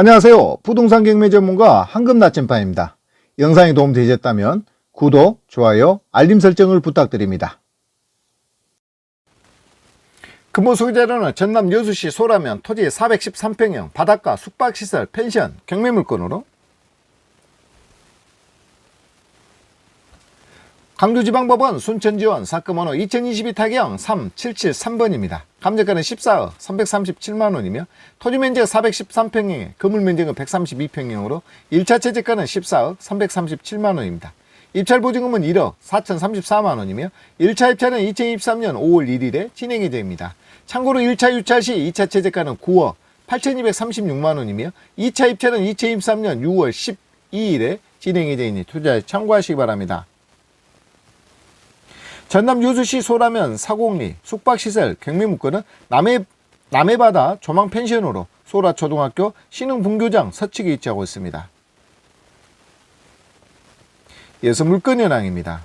안녕하세요. 부동산 경매 전문가 황금 나침반입니다. 영상이 도움되셨다면 구독, 좋아요, 알림 설정을 부탁드립니다. 근본 소유자료는 전남 여수시 소라면 토지 413평형 바닷가 숙박시설 펜션 경매 물건으로 강주지방법원 순천지원 사건번호 2022 타경 3773번입니다. 감정가는 14억 337만원이며 토지면적 413평형에 건물면적은 132평형으로 1차 채집가는 14억 337만원입니다. 입찰보증금은 1억 4034만원이며 1차 입찰은 2023년 5월 1일에 진행 예정입니다. 참고로 1차 유찰 시 2차 채집가는 9억 8236만원이며 2차 입찰은 2023년 6월 12일에 진행 예정이니 투자에 참고하시기 바랍니다. 전남 여수시 소라면 사곡리 숙박시설 경매문건은 남해, 남해바다 조망 펜션으로 소라 초등학교 신흥 분교장 서측에 위치하고 있습니다. 이어서 물건 현황입니다.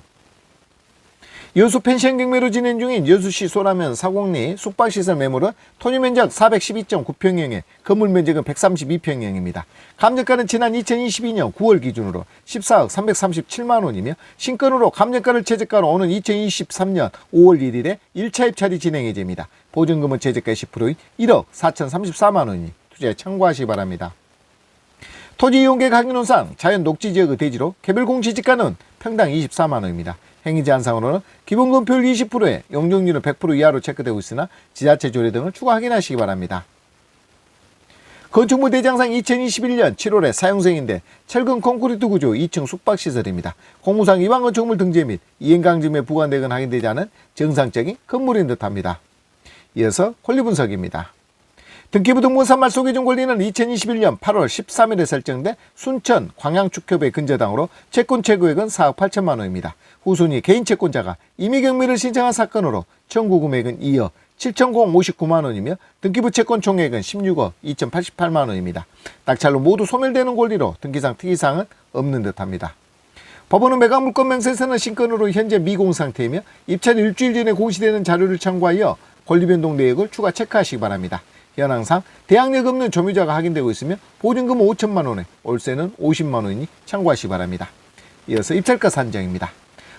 여수 펜션 경매로 진행 중인 여수시 소라면 사곡리 숙박시설 매물은 토지 면적 412.9평형에 건물 면적은 132평형입니다. 감정가는 지난 2022년 9월 기준으로 14억 337만 원이며 신건으로 감정가를 최저가로 오는 2023년 5월 1일에 1차 입찰이 진행 예정입니다. 보증금은 최저가 10%인 1억 4,034만 원이니 투자에 참고하시기 바랍니다. 토지 이용객 확인원상 자연 녹지 지역의 대지로 개별 공시지가는 평당 24만 원입니다. 행위 제한상으로는 기본금 표율 20%에 용적률은 100% 이하로 체크되고 있으나 지자체 조례 등을 추가 확인하시기 바랍니다. 건축물 대장상 2021년 7월에 사용생인데 철근 콘크리트 구조 2층 숙박시설입니다. 공무상 이반 건축물 등재 및 이행강점에 부과되건 확인되지 않은 정상적인 건물인 듯합니다. 이어서 권리 분석입니다. 등기부 등본산 말 소개준 권리는 2021년 8월 13일에 설정돼 순천 광양축협의 근저당으로 채권 최고액은 4억 8천만 원입니다. 후순위 개인 채권자가 임의경매를 신청한 사건으로 청구 금액은 2억 7,059만 원이며 등기부 채권 총액은 16억 2,088만 원입니다. 낙찰로 모두 소멸되는 권리로 등기상 특이사항은 없는 듯합니다. 법원은 매각 물건 명세서는 신건으로 현재 미공 상태이며 입찰 일주일 전에 공시되는 자료를 참고하여 권리 변동 내역을 추가 체크하시기 바랍니다. 현황상 대항력 없는 점유자가 확인되고 있으며 보증금은 5천만 원에 월세는 50만 원이니 참고하시기 바랍니다. 이어서 입찰가 산정입니다.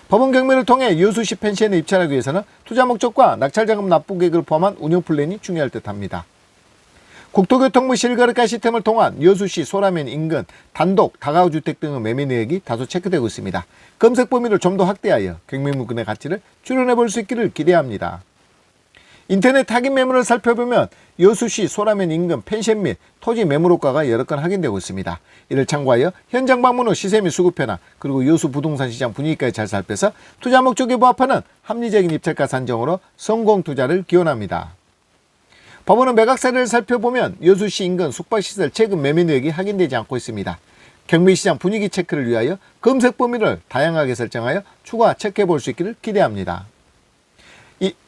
법원 경매를 통해 여수시 펜션에 입찰하기 위해서는 투자 목적과 낙찰자금 납부 계획을 포함한 운영 플랜이 중요할 듯합니다. 국토교통부 실거래가 시스템을 통한 여수시 소라면 인근 단독 다가구 주택 등의 매매 내역이 다소 체크되고 있습니다. 검색 범위를 좀 더 확대하여 경매 물건의 가치를 추론해 볼 수 있기를 기대합니다. 인터넷 확인 매물을 살펴보면 여수시 소라면 인근 펜션 및 토지 매물 호가가 여러 건 확인되고 있습니다. 이를 참고하여 현장 방문 후 시세 및 수급 변화 그리고 여수 부동산 시장 분위기까지 잘 살펴서 투자 목적에 부합하는 합리적인 입찰가 산정으로 성공 투자를 기원합니다. 법원은 매각 사례를 살펴보면 여수시 인근 숙박시설 최근 매매 내역이 확인되지 않고 있습니다. 경매시장 분위기 체크를 위하여 검색 범위를 다양하게 설정하여 추가 체크해 볼 수 있기를 기대합니다.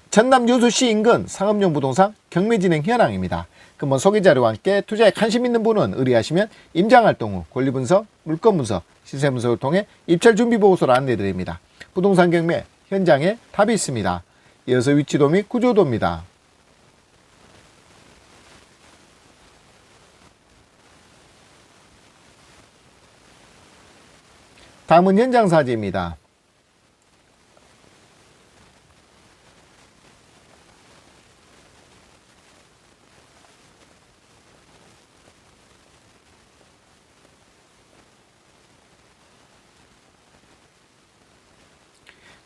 이 전남 여수시 인근 상업용 부동산 경매 진행 현황입니다. 그뭐 소개 자료와 함께 투자에 관심 있는 분은 의뢰하시면 임장 활동 후 권리 분석, 물건 분석, 시세 분석을 통해 입찰 준비 보고서를 안내 드립니다. 부동산 경매 현장에 답이 있습니다. 이어서 위치도 및 구조도입니다. 다음은 현장 사진입니다.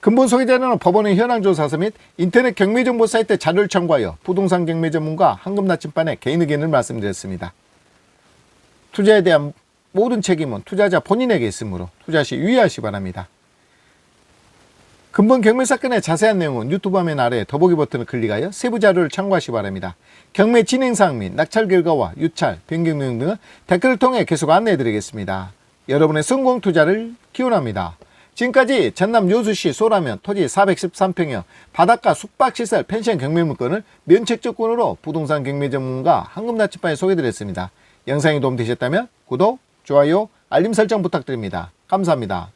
근본 소개자료는 법원의 현황 조사서 및 인터넷 경매 정보 사이트 자료를 참고하여 부동산 경매 전문가 황금 나침반의 개인 의견을 말씀드렸습니다. 투자에 대한 모든 책임은 투자자 본인에게 있으므로 투자 시 유의하시 기 바랍니다. 근본 경매 사건의 자세한 내용은 유튜브 화면 아래 더보기 버튼을 클릭하여 세부 자료를 참고하시기 바랍니다. 경매 진행 사항 및 낙찰 결과와 유찰, 변경 내용 등은 댓글을 통해 계속 안내해 드리겠습니다. 여러분의 성공 투자를 기원합니다. 지금까지 전남 여수시 소라면 토지 413평형 바닷가 숙박시설 펜션 경매 물건을 면책조건으로 부동산 경매 전문가 황금나침반에 소개드렸습니다. 영상이 도움되셨다면 구독, 좋아요, 알림 설정 부탁드립니다. 감사합니다.